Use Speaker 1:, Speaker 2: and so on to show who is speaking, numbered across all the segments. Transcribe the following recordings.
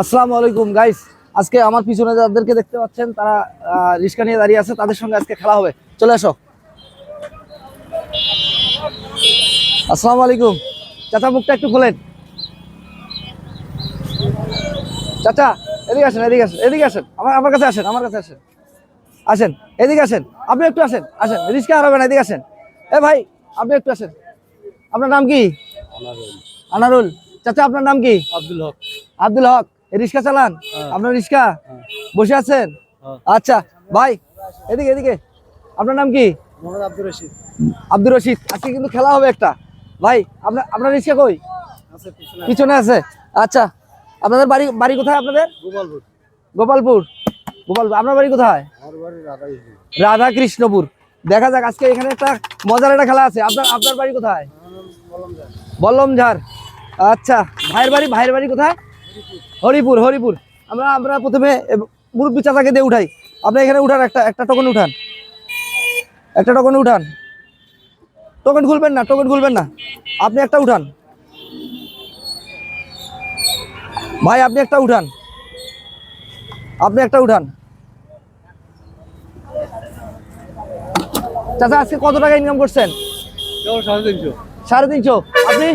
Speaker 1: আসসালামু আলাইকুম গাইস আজকে আমার পিছনে যাদেরকে দেখতে পাচ্ছেন তারা রিক্সা নিয়ে দাঁড়িয়ে আছে তাদের সঙ্গে আজকে খেলা হবে। চলে আসো। আসসালামু আলাইকুম। চাচা মুখটা একটু খোলেন। চাচা এদিকে আসেন এদিকে আসেন এদিকে আসেন। আমার আমার কাছে আসেন আমার কাছে আসেন। আসেন এদিকে আসেন। আপনি একটু আসেন আসেন। রিক্সা হারাবেন এদিকে আসেন। এ ভাই আপনি একটু আসেন। আপনার নাম কি? আনারুল। চাচা আপনার নাম কি?
Speaker 2: আব্দুল হক।
Speaker 1: আব্দুল হক। রিক্সা চালান?
Speaker 2: হ্যাঁ।
Speaker 1: আপনার রিক্সা?
Speaker 2: হ্যাঁ।
Speaker 1: বসে আছেন?
Speaker 2: হ্যাঁ।
Speaker 1: আচ্ছা ভাই এদিকে এদিকে। আপনার নাম কি?
Speaker 2: আব্দুল রশিদ।
Speaker 1: আব্দুর রশিদ। আজকে কিন্তু খেলা হবে একটা। ভাই আপনার আপনার রিক্সা কই?
Speaker 2: পিছনে
Speaker 1: আছে। আচ্ছা আপনাদের বাড়ি বাড়ি কোথায় আপনাদের?
Speaker 2: গোপালপুর।
Speaker 1: গোপালপুর। গোপালপুর। আপনার বাড়ি কোথায়? রাধা কৃষ্ণপুর দেখা যাক আজকে এখানে একটা মজার একটা খেলা আছে। আপনার আপনার বাড়ি কোথায়? বল্লমঝাড়। আচ্ছা ভাইয়ের বাড়ি ভাইয়ের বাড়ি কোথায়? হরিপুর হরিপুর। আমরা আমরা প্রথমে মুরব্বী চাচাকে দিয়ে উঠাই। আপনি এখানে উঠান একটা একটা টোকন উঠান। একটা টোকন উঠান। টোকেন খুলবেন না টোকেন খুলবেন না। আপনি একটা উঠান। ভাই আপনি একটা উঠান। আপনি একটা উঠান। চাচা আজকে কত টাকা ইনকাম করছেন?
Speaker 2: সাড়ে তিনশো।
Speaker 1: সাড়ে তিনশো। আপনি?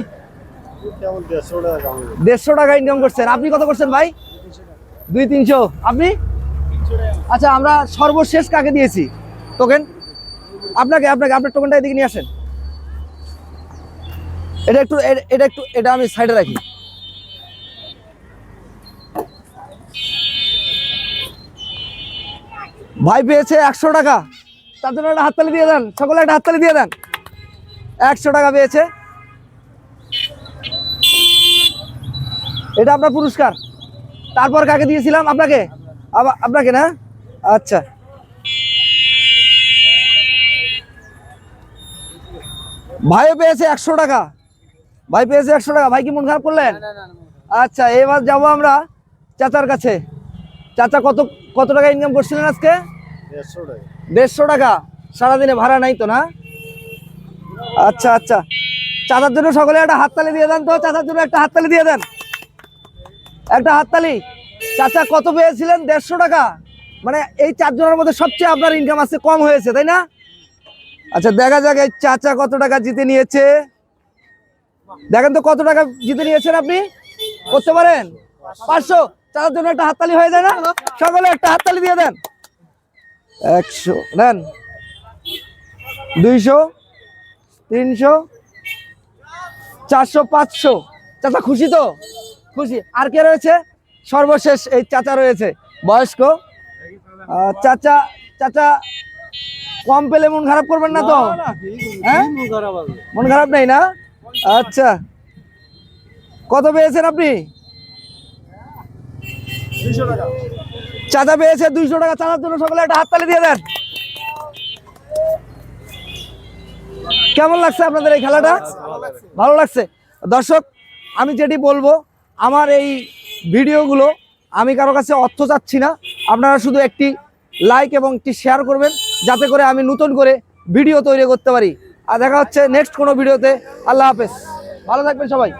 Speaker 2: দেড়শো টাকা
Speaker 1: ইনকাম করছেন। আপনি কত করছেন ভাই? দুই তিনশো। আপনি? আচ্ছা আমরা সর্বশেষ কাকে দিয়েছি? টোকেন? আপনাকে আপনাকে আপনার টোকেনটা এদিকে নিয়ে আসেন। এটা একটু এটা একটু এটা আমি সাইডে রাখি। ভাই পেয়েছে একশো টাকা। তার জন্য একটা হাততালি দিয়ে দেন। সকলে একটা হাততালি দিয়ে দেন। একশো টাকা পেয়েছে। এটা আপনার পুরস্কার। তারপর কাকে দিয়েছিলাম আপনাকে? আপনাকে না? আচ্ছা। ভাইও পেয়েছে একশো টাকা। ভাই পেয়েছে একশো টাকা। ভাই কি মন খারাপ করলেন? আচ্ছা এবার যাব আমরা চাচার কাছে। চাচা কত কত টাকা ইনকাম করছিলেন আজকে?
Speaker 2: দেড়শো টাকা।
Speaker 1: দেড়শো টাকা। সারাদিনে ভাড়া নাই তো না? আচ্ছা আচ্ছা। চাচার জন্য সকলে একটা হাততালি দিয়ে দেন তো। চাচার জন্য একটা হাততালি দিয়ে দেন। একটা হাততালি। চাচা, কত পেয়েছিলেন? দেড়শো টাকা। মানে এই চারজনের মধ্যে সবচেয়ে আপনার ইনকাম আছে, কম হয়েছে, তাই না? আচ্ছা দেখা যাক এই চাচা কত টাকা জিতে নিয়েছে। দেখেন তো কত টাকা জিতে নিয়েছেন আপনি? করতে পারেন? পাঁচশো। চাচার জন্য একটা হাততালি হয়ে যায় না? সকলে একটা হাততালি দিয়ে দেন। একশো, নেন। দুইশো, তিনশো, চারশো, পাঁচশো। চাচা, খুশি তো? খুশি। আর কে রয়েছে? সর্বশেষ এই চাচা রয়েছে বয়স্ক। চাচা চাচা কম পেলে মন খারাপ করবেন না তো? হ্যাঁ?
Speaker 2: মন খারাপ
Speaker 1: নেই না? আচ্ছা। কত পেয়েছেন আপনি? চাচা পেয়েছে দুইশো টাকা চাচার জন্য সকলে একটা হাততালি দিয়ে দেন। কেমন লাগছে আপনাদের এই খেলাটা? ভালো লাগছে। দর্শক আমি যেটি বলব আমার এই ভিডিওগুলো আমি কারও কাছে অর্থ চাচ্ছি না। আপনারা শুধু একটি লাইক এবং একটি শেয়ার করবেন, যাতে করে আমি নতুন করে ভিডিও তৈরি করতে পারি। আর দেখা হচ্ছে নেক্সট কোনো ভিডিওতে। আল্লাহ হাফেজ। ভালো থাকবেন সবাই।